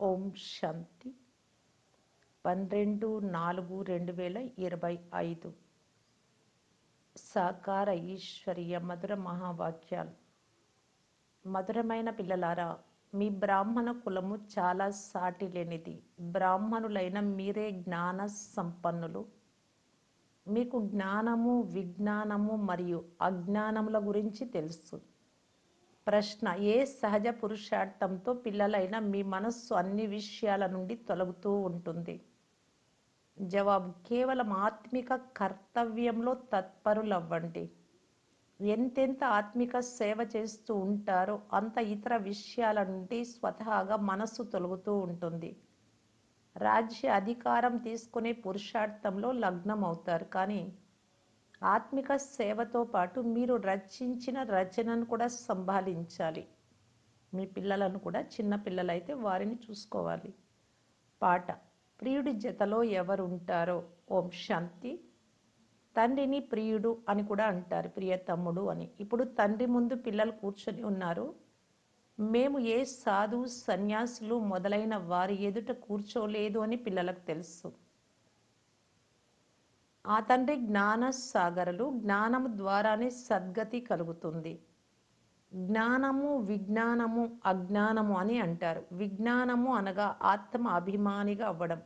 ఓం శాంతి. పన్నెండు నాలుగు రెండు వేల ఇరవై ఐదు. సాకార ఈశ్వరీయ మధుర మహావాక్యాలు. మధురమైన పిల్లలారా మీ బ్రాహ్మణ కులము చాలా సాటి లేనిది. బ్రాహ్మణులైన మీరే జ్ఞాన సంపన్నులు. మీకు జ్ఞానము విజ్ఞానము మరియు అజ్ఞానముల గురించి తెలుసు. ప్రశ్న. ఏ సహజ పురుషార్థంతో పిల్లలైన మీ మనస్సు అన్ని విషయాల నుండి తొలగుతూ ఉంటుంది? జవాబు. కేవలం ఆత్మిక కర్తవ్యంలో తత్పరులవ్వండి. ఎంతెంత ఆత్మిక సేవ చేస్తూ ఉంటారో అంత ఇతర విషయాల నుండి స్వతహాగా మనస్సు తొలగుతూ ఉంటుంది. రాజ్య అధికారం తీసుకునే పురుషార్థంలో లగ్నం అవుతారు కానీ ఆత్మిక సేవతో పాటు మీరు రచించిన రచనను కూడా సంభాలించాలి. మీ పిల్లలను కూడా చిన్న పిల్లలైతే వారిని చూసుకోవాలి. పాట ప్రియుడి జతలో ఎవరు ఉంటారో ఓం శాంతి. తండ్రిని ప్రియుడు అని కూడా అంటారు ప్రియ తమ్ముడు అని. ఇప్పుడు తండ్రి ముందు పిల్లలు కూర్చొని ఉన్నారు. మేము ఏ సాధు సన్యాసులు మొదలైన వారి ఎదుట కూర్చోలేదు అని పిల్లలకు తెలుసు. ఆ తండ్రి జ్ఞాన సాగరలు జ్ఞానము ద్వారానే సద్గతి కలుగుతుంది. జ్ఞానము విజ్ఞానము అజ్ఞానము అని అంటారు. విజ్ఞానము అనగా ఆత్మ అభిమానిగా అవ్వడం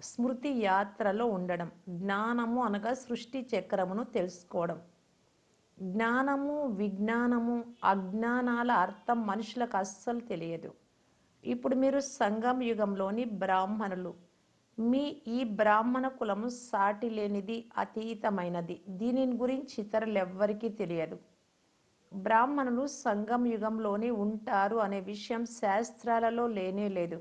స్మృతి యాత్రలో ఉండడం జ్ఞానము అనగా సృష్టి చక్రమును తెలుసుకోవడం. జ్ఞానము విజ్ఞానము అజ్ఞానాల అర్థం మనుషులకు అస్సలు తెలియదు. ఇప్పుడు మీరు సంగం యుగంలోని బ్రాహ్మణులు మీ ఈ బ్రాహ్మణ కులము సాటి లేనిది అతీతమైనది. దీనిని గురించి ఇతరులు ఎవ్వరికీ తెలియదు. బ్రాహ్మణులు సంగం యుగంలోనే ఉంటారు అనే విషయం శాస్త్రాలలో లేనే లేదు.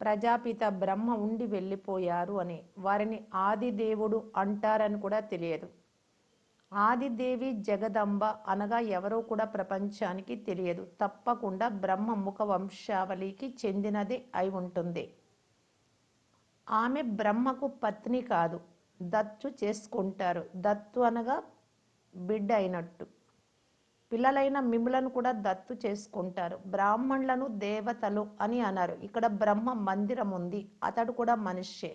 ప్రజాపిత బ్రహ్మ ఉండి వెళ్ళిపోయారు అని వారిని ఆదిదేవుడు అంటారని కూడా తెలియదు. ఆదిదేవి జగదంబ అనగా ఎవరో కూడా ప్రపంచానికి తెలియదు. తప్పకుండా బ్రహ్మ ముఖ వంశావళికి చెందినదే అయి ఉంటుంది. ఆమె బ్రహ్మకు పత్ని కాదు. దత్తు చేసుకుంటారు. దత్తు అనగా బిడ్డ అయినట్టు పిల్లలైన మిమ్ములను కూడా దత్తు చేసుకుంటారు. బ్రాహ్మణులను దేవతలు అని అన్నారు. ఇక్కడ బ్రహ్మ మందిరం ఉంది. అతడు కూడా మనిషే.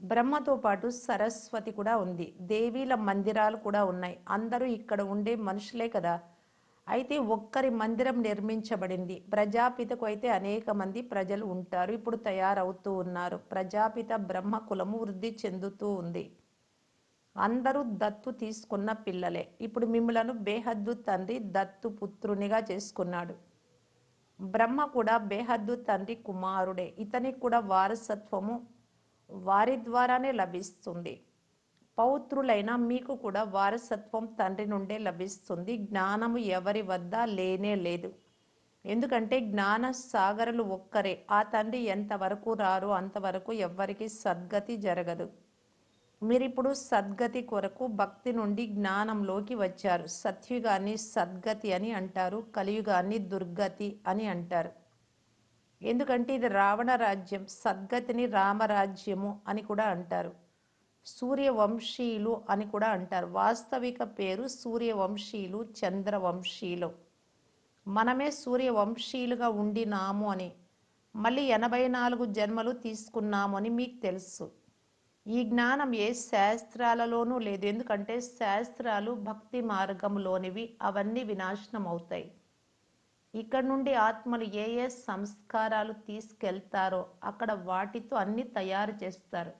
బ్రహ్మతో పాటు సరస్వతి కూడా ఉంది. దేవీల మందిరాలు కూడా ఉన్నాయి. అందరూ ఇక్కడ ఉండే మనుషులే కదా. అయితే ఒక్కరి మందిరం నిర్మించబడింది. ప్రజాపితకు అయితే అనేక మంది ప్రజలు ఉంటారు. ఇప్పుడు తయారవుతూ ఉన్నారు. ప్రజాపిత బ్రహ్మ కులము వృద్ధి చెందుతూ ఉంది. అందరూ దత్తు తీసుకున్న పిల్లలే. ఇప్పుడు మిమ్మలను బేహద్దు తండ్రి దత్తు పుత్రునిగా చేసుకున్నాడు. బ్రహ్మ కూడా బేహద్దు తండ్రి కుమారుడే. ఇతనికి కూడా వారసత్వము వారి ద్వారానే లభిస్తుంది. పౌత్రులైన మీకు కూడా వారసత్వం తండ్రి నుండే లభిస్తుంది. జ్ఞానము ఎవరి వద్ద లేనే లేదు. ఎందుకంటే జ్ఞాన సాగరులు ఒక్కరే. ఆ తండ్రి ఎంతవరకు రారో అంతవరకు ఎవ్వరికి సద్గతి జరగదు. మీరిప్పుడు సద్గతి కొరకు భక్తి నుండి జ్ఞానంలోకి వచ్చారు. సత్యుగాన్ని సద్గతి అని అంటారు. కలియుగాన్ని దుర్గతి అని అంటారు. ఎందుకంటే ఇది రావణ రాజ్యం. సద్గతిని రామరాజ్యము అని కూడా అంటారు. సూర్యవంశీయులు అని కూడా అంటారు. వాస్తవిక పేరు సూర్యవంశీయులు చంద్రవంశీయులు మనమే సూర్యవంశీయులుగా ఉండినాము అని మళ్ళీ ఎనభై నాలుగు జన్మలు తీసుకున్నాము అని మీకు తెలుసు. ఈ జ్ఞానం ఏ శాస్త్రాలలోనూ లేదు. ఎందుకంటే శాస్త్రాలు భక్తి మార్గంలోనివి అవన్నీ వినాశనం అవుతాయి ఇక్కడ నుండి ఆత్మలు ఏ ఏ సంస్కారాలు తీసుకెళ్తారో అక్కడ వాటితో అన్ని తయారు చేస్తారు.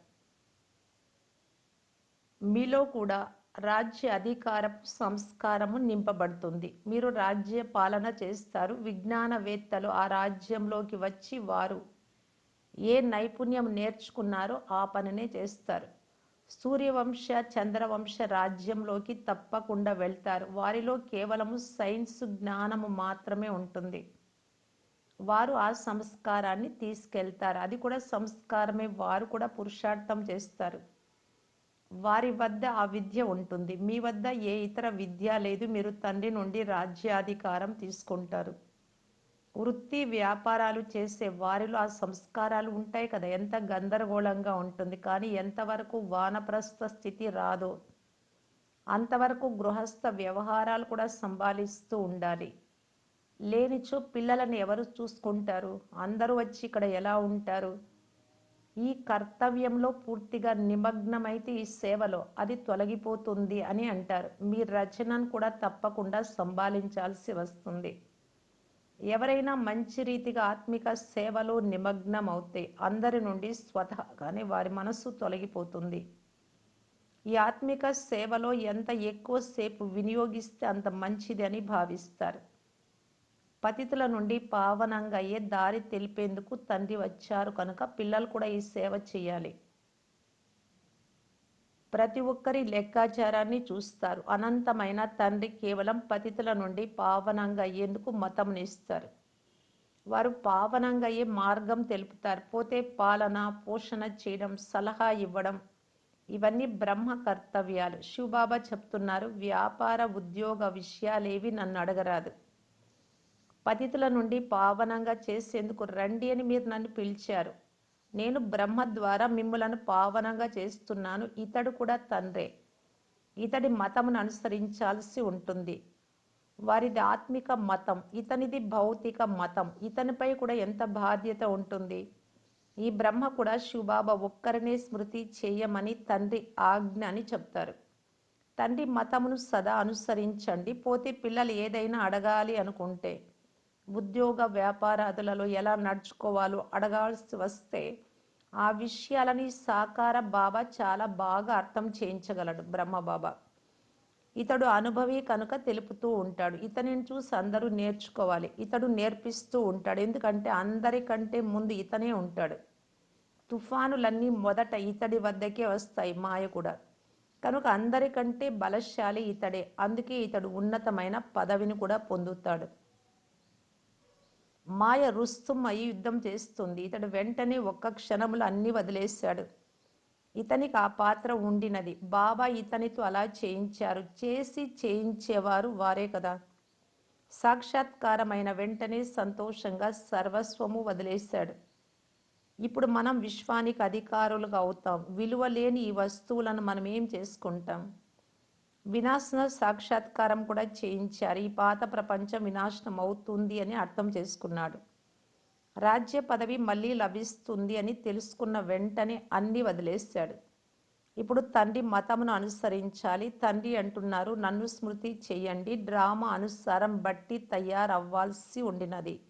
మీలో కూడా రాజ్య అధికారపు సంస్కారము నింపబడుతుంది. మీరు రాజ్య పాలన చేస్తారు. విజ్ఞానవేత్తలు ఆ రాజ్యంలోకి వచ్చి వారు ఏ నైపుణ్యం నేర్చుకున్నారో ఆ పనినే చేస్తారు. సూర్యవంశ చంద్రవంశ రాజ్యంలోకి తప్పకుండా వెళ్తారు. వారిలో కేవలము సైన్స్ జ్ఞానము మాత్రమే ఉంటుంది. వారు ఆ సంస్కారాన్ని తీసుకెళ్తారు. అది కూడా సంస్కారమే. వారు కూడా పురుషార్థం చేస్తారు. వారి వద్ద ఆ విద్య ఉంటుంది. మీ వద్ద ఏ ఇతర విద్య లేదు. మీరు తండ్రి నుండి రాజ్యాధికారం తీసుకుంటారు. వృత్తి వ్యాపారాలు చేసే వారిలో ఆ సంస్కారాలు ఉంటాయి కదా. ఎంత గందరగోళంగా ఉంటుంది. కానీ ఎంతవరకు వానప్రస్థ స్థితి రాదో అంతవరకు గృహస్థ వ్యవహారాలు కూడా సంభాలిస్తూ ఉండాలి. లేనిచో పిల్లలను ఎవరు చూసుకుంటారు? అందరూ వచ్చి ఇక్కడ ఎలా ఉంటారు? ఈ కర్తవ్యంలో పూర్తిగా నిమగ్నమైతే ఈ సేవలో అది తొలగిపోతుంది అని అంటారు. మీ రచనను కూడా తప్పకుండా సంభాళించాల్సి వస్తుంది. ఎవరైనా మంచి రీతిగా ఆత్మిక సేవలో నిమగ్నం అవుతే అందరి నుండి స్వతహాగానే వారి మనస్సు తొలగిపోతుంది. ఈ ఆత్మిక సేవలో ఎంత ఎక్కువసేపు వినియోగిస్తే అంత మంచిది అని భావిస్తారు. పతితుల నుండి పావనంగా అయ్యే దారి తెలిపేందుకు తండ్రి వచ్చారు కనుక పిల్లలు కూడా ఈ సేవ చేయాలి. ప్రతి ఒక్కరి లెక్కాచారాన్ని చూస్తారు. అనంతమైన తండ్రి కేవలం పతితుల నుండి పావనంగా అయ్యేందుకు మతంనిస్తారు వారు పావనంగా అయ్యే మార్గం తెలుపుతారు. పోతే పాలన పోషణ చేయడం సలహా ఇవ్వడం ఇవన్నీ బ్రహ్మ కర్తవ్యాలు. శివబాబా చెప్తున్నారు వ్యాపార ఉద్యోగ విషయాలేవి నన్ను అడగరాదు. పతితుల నుండి పావనంగా చేసేందుకు రండి అని మీరు నన్ను పిలిచారు. నేను బ్రహ్మ ద్వారా మిమ్మలను పావనంగా చేస్తున్నాను. ఇతడు కూడా తండ్రే. ఇతడి మతమును అనుసరించాల్సి ఉంటుంది. వారిది ఆత్మిక మతం ఇతనిది భౌతిక మతం. ఇతనిపై కూడా ఎంత బాధ్యత ఉంటుంది? ఈ బ్రహ్మ కూడా శివబాబా ఒక్కరినే స్మృతి చేయమని తండ్రి ఆజ్ఞ అని చెప్తారు. తండ్రి మతమును సదా అనుసరించండి. పోతే పిల్లలు ఏదైనా అడగాలి అనుకుంటే. ఉద్యోగ వ్యాపారాదులలో ఎలా నడుచుకోవాలో అడగాల్సి వస్తే ఆ విషయాలని సాకార బాబా చాలా బాగా అర్థం చేయించగలడు బ్రహ్మ బాబా ఇతడు అనుభవి కనుక తెలుపుతూ ఉంటాడు. ఇతనిని చూసి అందరూ నేర్చుకోవాలి. ఇతడు నేర్పిస్తూ ఉంటాడు. ఎందుకంటే అందరికంటే ముందు ఇతనే ఉంటాడు. తుఫానులన్నీ మొదట ఇతడి వద్దకే వస్తాయి మాయ కూడా. కనుక అందరికంటే బలశాలి ఇతడే. అందుకే ఇతడు ఉన్నతమైన పదవిని కూడా పొందుతాడు. మాయ రుస్తుం అయి యుద్ధం చేస్తుంది. ఇతడు వెంటనే ఒక్క క్షణంలో అన్ని వదిలేశాడు. ఇతనికి ఆ పాత్ర ఉండినది. బాబా ఇతనితో అలా చేయించారు. చేసి చేయించేవారు వారే కదా. సాక్షాత్కారమైన వెంటనే సంతోషంగా సర్వస్వము వదిలేశాడు. ఇప్పుడు మనం విశ్వానికి అధికారులుగా అవుతాం. విలువ లేని ఈ వస్తువులను మనం ఏం చేసుకుంటాం? వినాశన సాక్షాత్కారం కూడా చేయించారు. ఈ పాత ప్రపంచం వినాశనం అవుతుంది అని అర్థం చేసుకున్నాడు. రాజ్య పదవి మళ్ళీ లభిస్తుంది అని తెలుసుకున్న వెంటనే అన్ని వదిలేశాడు. ఇప్పుడు తండ్రి మతమును అనుసరించాలి. తండ్రి అంటున్నారు నన్ను స్మృతి చేయండి. డ్రామా అనుసారం బట్టి తయారవ్వాల్సి ఉండినది.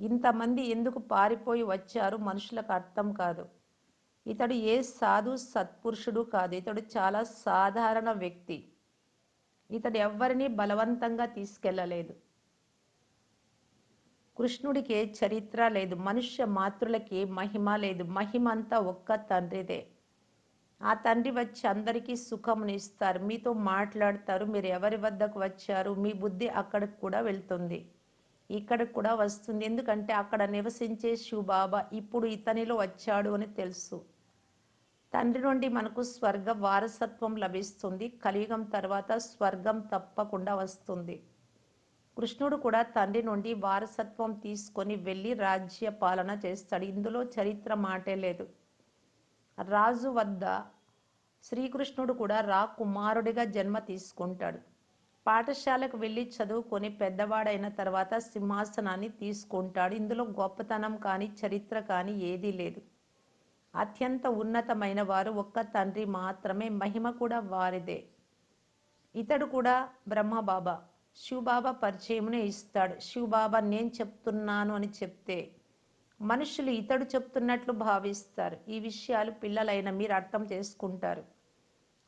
ఇంతమంది ఎందుకు పారిపోయి వచ్చారు? మనుషులకు అర్థం కాదు. ఇతడు ఏ సాధు సత్పురుషుడు కాదు. ఇతడు చాలా సాధారణ వ్యక్తి. ఇతడు ఎవ్వరిని బలవంతంగా తీసుకెళ్ళలేదు కృష్ణుడికి ఏ చరిత్ర లేదు. మనుష్య మాతృలకి మహిమ లేదు. మహిమ అంతా ఒక్క తండ్రిదే. ఆ తండ్రి వచ్చి అందరికీ సుఖమునిస్తారు మీతో మాట్లాడతారు. మీరు ఎవరి వద్దకు వచ్చారు? మీ బుద్ధి అక్కడికి కూడా వెళ్తుంది. ఇక్కడికి కూడా వస్తుంది. ఎందుకంటే అక్కడ నివసించే శివబాబా ఇప్పుడు ఇతనిలో వచ్చాడు అని తెలుసు. తండ్రి నుండి మనకు స్వర్గ వారసత్వం లభిస్తుంది. కలియుగం తర్వాత స్వర్గం తప్పకుండా వస్తుంది. కృష్ణుడు కూడా తండ్రి నుండి వారసత్వం తీసుకొని వెళ్ళి రాజ్య పాలన చేస్తాడు. ఇందులో చరిత్ర మాటే లేదు. రాజు వద్ద శ్రీకృష్ణుడు కూడా రా కుమారుడిగా జన్మ తీసుకుంటాడు. పాఠశాలకు వెళ్ళి చదువుకొని పెద్దవాడైన తర్వాత సింహాసనాన్ని తీసుకుంటాడు. ఇందులో గొప్పతనం కానీ చరిత్ర కానీ ఏదీ లేదు. అత్యంత ఉన్నతమైన వారు ఒక్క తండ్రి మాత్రమే మహిమ కూడా వారిదే. ఇతడు కూడా బ్రహ్మబాబా. శివబాబా పరిచయమునే ఇస్తాడు. శివబాబా నేను చెప్తున్నాను అని చెప్తే మనుషులు ఇతడు చెప్తున్నట్లు భావిస్తారు. ఈ విషయాలు పిల్లలైన మీరు అర్థం చేసుకుంటారు.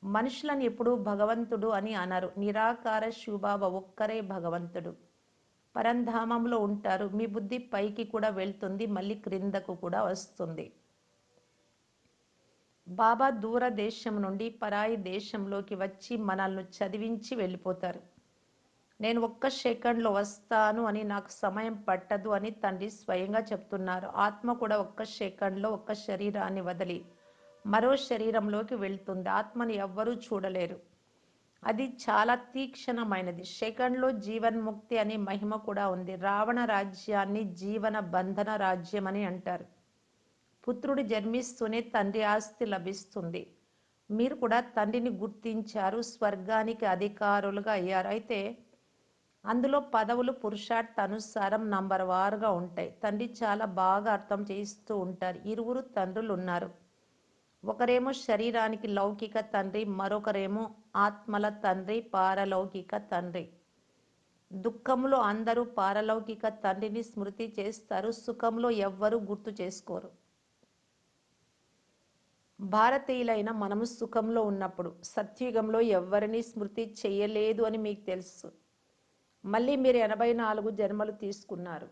మనుషులను ఎప్పుడూ భగవంతుడు అని అనరు. నిరాకార శివబాబా ఒక్కరే భగవంతుడు. పరంధామంలో ఉంటారు. మీ బుద్ధి పైకి కూడా వెళ్తుంది. మళ్ళీ క్రిందకు కూడా వస్తుంది. బాబా దూర దేశం నుండి పరాయి దేశంలోకి వచ్చి మనల్ని చదివించి వెళ్ళిపోతారు. నేను ఒక్క సెకండ్లో వస్తాను అని నాకు సమయం పట్టదు అని తండ్రి స్వయంగా చెప్తున్నారు. ఆత్మ కూడా ఒక్క సెకండ్లో ఒక్క శరీరాన్ని వదిలి మరో శరీరంలోకి వెళ్తుంది. ఆత్మని ఎవ్వరూ చూడలేరు. అది చాలా తీక్షణమైనది. సెకండ్లో జీవన్ముక్తి అనే మహిమ కూడా ఉంది. రావణ రాజ్యాన్ని జీవన బంధన రాజ్యం అని అంటారు. పుత్రుడు జన్మిస్తూనే తండ్రి ఆస్తి లభిస్తుంది. మీరు కూడా తండ్రిని గుర్తించారు స్వర్గానికి అధికారులుగా అయ్యారు. అయితే అందులో పదవులు పురుషార్థ అనుసారం నంబర్ వారుగా ఉంటాయి. తండ్రి చాలా బాగా అర్థం చేయిస్తూ ఉంటారు. ఇరువురు తండ్రులు ఉన్నారు. ఒకరేమో శరీరానికి లౌకిక తండ్రి మరొకరేమో ఆత్మల తండ్రి పారలౌకిక తండ్రి. దుఃఖంలో అందరూ పారలౌకిక తండ్రిని స్మృతి చేస్తారు. సుఖంలో ఎవ్వరూ గుర్తు చేసుకోరు. భారతీయులైన మనము సుఖంలో ఉన్నప్పుడు సత్యుగంలో ఎవ్వరిని స్మృతి చేయలేదు అని మీకు తెలుసు. మళ్ళీ మీరు ఎనభై నాలుగు జన్మలు తీసుకున్నారు.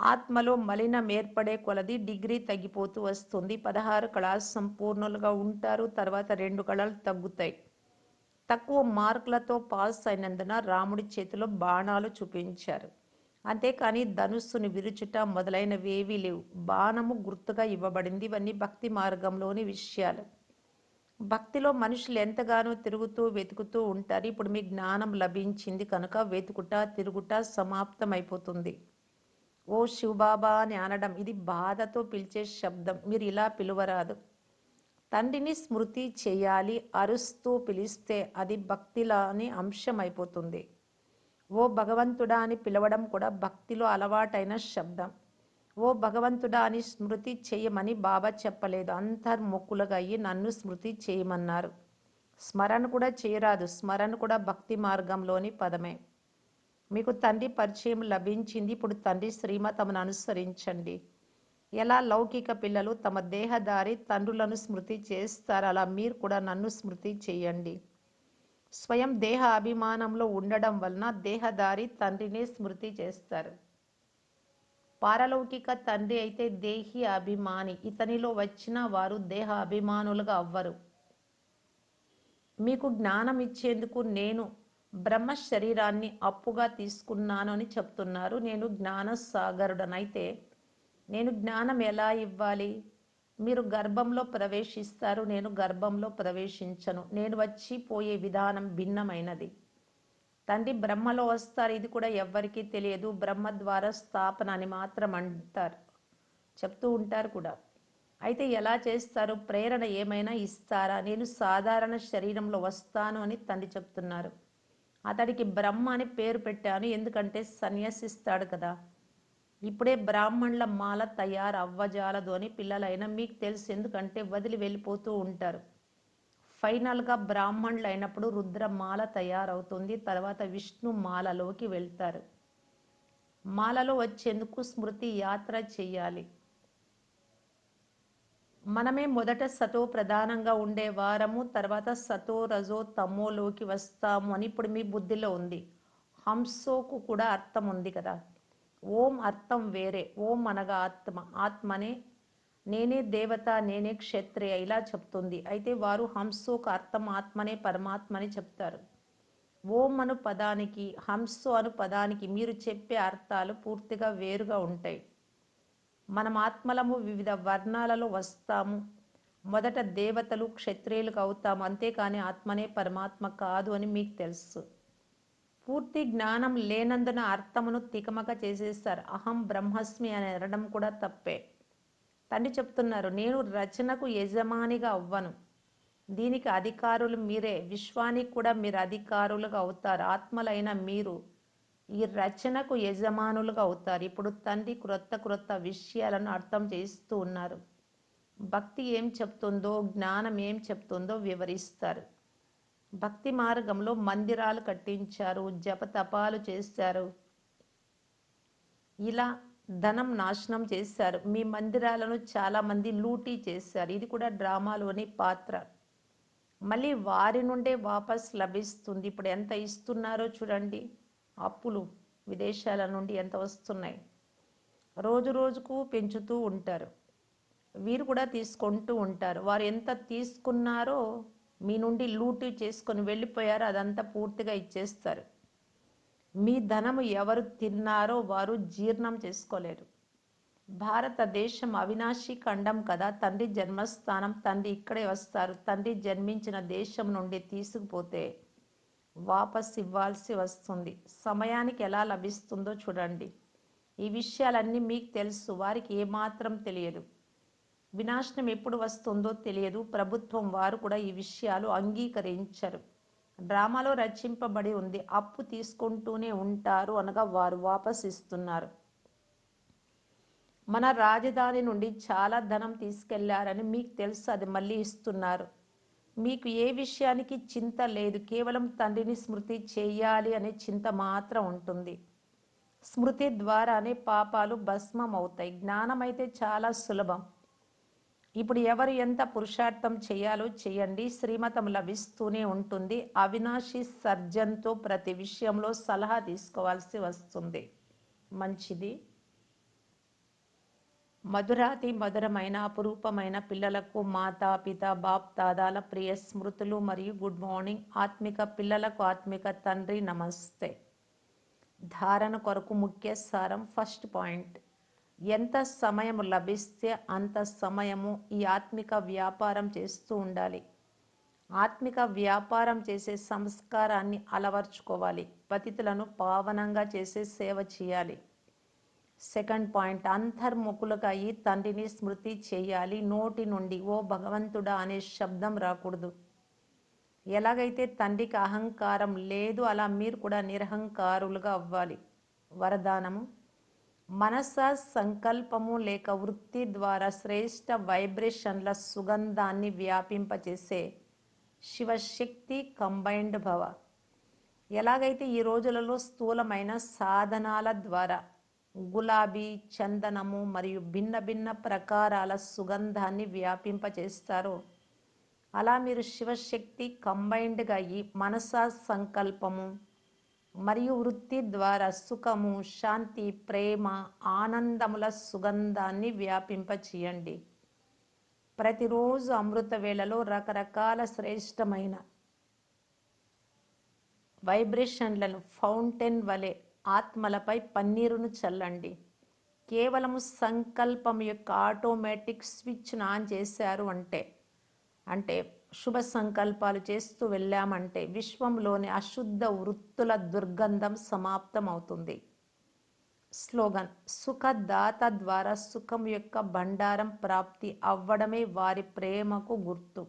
ఆత్మలో మలినం ఏర్పడే కొలది డిగ్రీ తగ్గిపోతూ వస్తుంది. పదహారు కళాలు సంపూర్ణులుగా ఉంటారు. తర్వాత రెండు కళలు తగ్గుతాయి. తక్కువ మార్కులతో పాస్ అయినందున రాముడి చేతిలో బాణాలు చూపించారు. అంతేకాని ధనుస్సుని విరుచుట మొదలైనవేవీ లేవు. బాణము గుర్తుగా ఇవ్వబడింది. ఇవన్నీ భక్తి మార్గంలోని విషయాలు. భక్తిలో మనుషులు ఎంతగానో తిరుగుతూ వెతుకుతూ ఉంటారు. ఇప్పుడు మీ జ్ఞానం లభించింది కనుక వెతుకుట తిరుగుట సమాప్తమైపోతుంది. ఓ శివబాబా అని అనడం ఇది బాధతో పిలిచే శబ్దం. మీరు ఇలా పిలువరాదు. తండ్రిని స్మృతి చేయాలి అరుస్తూ పిలిస్తే అది భక్తిలోని అంశం అయిపోతుంది ఓ భగవంతుడా అని పిలవడం కూడా భక్తిలో అలవాటైన శబ్దం. ఓ భగవంతుడా అని స్మృతి చేయమని బాబా చెప్పలేదు. అంతర్ముఖులుగా అయ్యి నన్ను స్మృతి చేయమన్నారు. స్మరణ కూడా చేయరాదు. స్మరణ కూడా భక్తి మార్గంలోని పదమే. మీకు తండ్రి పరిచయం లభించింది. ఇప్పుడు తండ్రి శ్రీమతమును అనుసరించండి. ఎలా లౌకిక పిల్లలు తమ దేహదారి తండ్రులను స్మృతి చేస్తారు అలా మీరు కూడా నన్ను స్మృతి చేయండి. స్వయం దేహ అభిమానంలో ఉండడం వలన దేహదారి తండ్రినే స్మృతి చేస్తారు. పారలౌకిక తండ్రి అయితే దేహి అభిమాని. ఇతనిలో వచ్చిన వారు దేహ అభిమానులుగా అవ్వరు. మీకు జ్ఞానం ఇచ్చేందుకు నేను బ్రహ్మ శరీరాన్ని అప్పుగా తీసుకున్నాను అని చెప్తున్నారు. నేను జ్ఞాన సాగరుడనైతే నేను జ్ఞానం ఎలా ఇవ్వాలి? మీరు గర్భంలో ప్రవేశిస్తారు నేను గర్భంలో ప్రవేశించను. నేను వచ్చి పోయే విధానం భిన్నమైనది. తండ్రి బ్రహ్మలో వస్తారు ఇది కూడా ఎవ్వరికీ తెలియదు. బ్రహ్మ ద్వారా స్థాపన అని మాత్రం అంటారు చెప్తూ ఉంటారు కూడా. అయితే ఎలా చేస్తారు? ప్రేరణ ఏమైనా ఇస్తారా? నేను సాధారణ శరీరంలో వస్తాను అని తండ్రి చెప్తున్నారు. అతడికి బ్రహ్మ అని పేరు పెట్టాను ఎందుకంటే సన్యాసిస్తాడు కదా. ఇప్పుడే బ్రాహ్మణుల మాల తయారు అవ్వజాలదు అని పిల్లలైన మీకు తెలుసు. ఎందుకంటే వదిలి వెళ్ళిపోతూ ఉంటారు. ఫైనల్గా బ్రాహ్మణులు అయినప్పుడు రుద్రమాల తయారవుతుంది. తర్వాత విష్ణు మాలలోకి వెళ్తారు. మాలలో వచ్చేందుకు స్మృతి యాత్ర చేయాలి. మనమే మొదట సతో ప్రధానంగా ఉండే వారము తర్వాత సతో రజో తమోలోకి వస్తాము అని ఇప్పుడు మీ బుద్ధిలో ఉంది. హంసోకు కూడా అర్థం ఉంది కదా. ఓం అర్థం వేరే ఓం అనగా ఆత్మ ఆత్మనే నేనే దేవత నేనే క్షత్రియ ఇలా చెప్తుంది. అయితే వారు హంసోకు అర్థం ఆత్మనే పరమాత్మని చెప్తారు. ఓం అను పదానికి హంసో అను పదానికి మీరు చెప్పే అర్థాలు పూర్తిగా వేరుగా ఉంటాయి. మనం ఆత్మలము వివిధ వర్ణాలలో వస్తాము. మొదట దేవతలు క్షత్రియులకు అవుతాము. అంతేకాని ఆత్మనే పరమాత్మ కాదు అని మీకు తెలుసు. పూర్తి జ్ఞానం లేనందున అర్థమును తికమక చేసేస్తారు. అహం బ్రహ్మస్మి అని అనడం కూడా తప్పే. తండ్రి చెప్తున్నారు నేను రచనకు యజమానిగా అవ్వను. దీనికి అధికారులు మీరే. విశ్వానికి కూడా మీరు అధికారులుగా అవుతారు. ఆత్మలైన మీరు ఈ రచనకు యజమానులుగా అవుతారు. ఇప్పుడు తండ్రి క్రొత్త క్రొత్త విషయాలను అర్థం చేస్తూ ఉన్నారు. భక్తి ఏం చెప్తుందో జ్ఞానం ఏం చెప్తుందో వివరిస్తారు. భక్తి మార్గంలో మందిరాలు కట్టించారు జపతపాలు చేశారు. ఇలా ధనం నాశనం చేశారు. మీ మందిరాలను చాలామంది లూటీ చేశారు. ఇది కూడా డ్రామాలోని పాత్ర. మళ్ళీ వారి నుండే వాపస్ లభిస్తుంది. ఇప్పుడు ఎంత ఇస్తున్నారో చూడండి. అప్పులు విదేశాల నుండి ఎంత వస్తున్నాయి. రోజు రోజుకు పెంచుతూ ఉంటారు. వీరు కూడా తీసుకుంటూ ఉంటారు. వారు ఎంత తీసుకున్నారో మీ నుండి లూటు చేసుకొని వెళ్ళిపోయారో అదంతా పూర్తిగా ఇచ్చేస్తారు. మీ ధనము ఎవరు తిన్నారో వారు జీర్ణం చేసుకోలేరు. భారతదేశం అవినాశి ఖండం కదా తండ్రి జన్మస్థానం తండ్రి ఇక్కడే వస్తారు తండ్రి జన్మించిన దేశం నుండి తీసుకుపోతే వాపస్ ఇవ్వాల్సి వస్తుంది. సమయానికి ఎలా లభిస్తుందో చూడండి. ఈ విషయాలన్నీ మీకు తెలుసు వారికి ఏమాత్రం తెలియదు. వినాశనం ఎప్పుడు వస్తుందో తెలియదు. ప్రభుత్వం వారు కూడా ఈ విషయాలు అంగీకరించరు. డ్రామాలో రచింపబడి ఉంది. అప్పు తీసుకుంటూనే ఉంటారు అనగా వారు వాపస్ ఇస్తున్నారు. మన రాజధాని నుండి చాలా ధనం తీసుకెళ్ళారని మీకు తెలుసు. అది మళ్ళీ ఇస్తున్నారు. మీకు ఏ విషయానికి చింత లేదు. కేవలం తండ్రిని స్మృతి చేయాలి అనే చింత మాత్రం ఉంటుంది. స్మృతి ద్వారానే పాపాలు భస్మం అవుతాయి జ్ఞానం అయితే చాలా సులభం. ఇప్పుడు ఎవరు ఎంత పురుషార్థం చేయాలో చేయండి. శ్రీమతం లభిస్తూనే ఉంటుంది. అవినాశి సర్జన్తో ప్రతి విషయంలో సలహా తీసుకోవాల్సి వస్తుంది. మంచిది. మధురాతి మధురమైన అపురూపమైన పిల్లలకు మాతా పిత బాప్ దాదాల ప్రియ స్మృతులు మరియు గుడ్ మార్నింగ్. ఆత్మిక పిల్లలకు ఆత్మిక తండ్రి నమస్తే. ధారణ కొరకు ముఖ్య సారం ఫస్ట్ పాయింట్. ఎంత సమయం లభిస్తే అంత సమయము ఈ ఆత్మిక వ్యాపారం చేస్తూ ఉండాలి. ఆత్మిక వ్యాపారం చేసే సంస్కారాన్ని అలవర్చుకోవాలి. పతితులను పావనంగా చేసే సేవ చేయాలి. సెకండ్ పాయింట్ అంతర్ముఖులుగా ఈ తండ్రిని స్మృతి చేయాలి. నోటి నుండి ఓ భగవంతుడా అనే శబ్దం రాకూడదు. ఎలాగైతే తండ్రికి అహంకారం లేదు అలా మీరు కూడా నిరహంకారులుగా అవ్వాలి. వరదానము. మనస సంకల్పము లేక వృత్తి ద్వారా శ్రేష్ట వైబ్రేషన్ల సుగంధాన్ని వ్యాపింపచేసే శివశక్తి కంబైన్డ్ భవ. ఎలాగైతే ఈ రోజులలో స్థూలమైన సాధనాల ద్వారా గులాబీ చందనము మరియు భిన్న భిన్న ప్రకారాల సుగంధాన్ని వ్యాపింపచేస్తారో అలా మీరు శివశక్తి కంబైన్డ్గా ఈ మనస సంకల్పము మరియు వృత్తి ద్వారా సుఖము శాంతి ప్రేమ ఆనందముల సుగంధాన్ని వ్యాపింపచేయండి. ప్రతిరోజు అమృత వేళలో రకరకాల శ్రేష్టమైన వైబ్రేషన్లను ఫౌంటైన్ వలె ఆత్మలపై పన్నీరును చల్లండి. కేవలము సంకల్పం యొక్క ఆటోమేటిక్ స్విచ్ను ఆన్ చేశారు అంటే అంటే శుభ సంకల్పాలు చేస్తూ వెళ్ళామంటే విశ్వంలోని అశుద్ధ వృత్తుల దుర్గంధం సమాప్తం అవుతుంది స్లోగన్ సుఖదాత ద్వారా సుఖం యొక్క భండారం ప్రాప్తి అవ్వడమే వారి ప్రేమకు గుర్తు.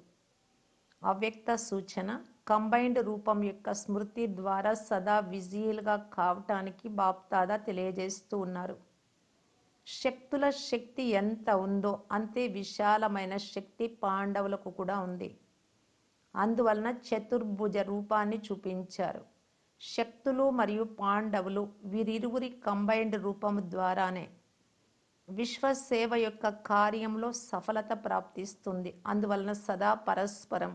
అవ్యక్త సూచన కంబైన్డ్ రూపం యొక్క స్మృతి ద్వారా సదా విజియల్గా కావటానికి బాప్తాదా తెలియజేస్తూ ఉన్నారు. శక్తుల శక్తి ఎంత ఉందో అంతే విశాలమైన శక్తి పాండవులకు కూడా ఉంది. అందువలన చతుర్భుజ రూపాన్ని చూపించారు. శక్తులు మరియు పాండవులు వీరిరువురి కంబైన్డ్ రూపం ద్వారానే విశ్వసేవ యొక్క కార్యంలో సఫలత ప్రాప్తిస్తుంది. అందువలన సదా పరస్పరం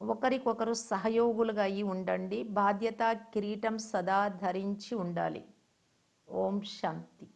ఒకరికొకరు సహయోగులుగా అయి ఉండండి. బాధ్యత కిరీటం సదా ధరించి ఉండాలి. ఓం శాంతి.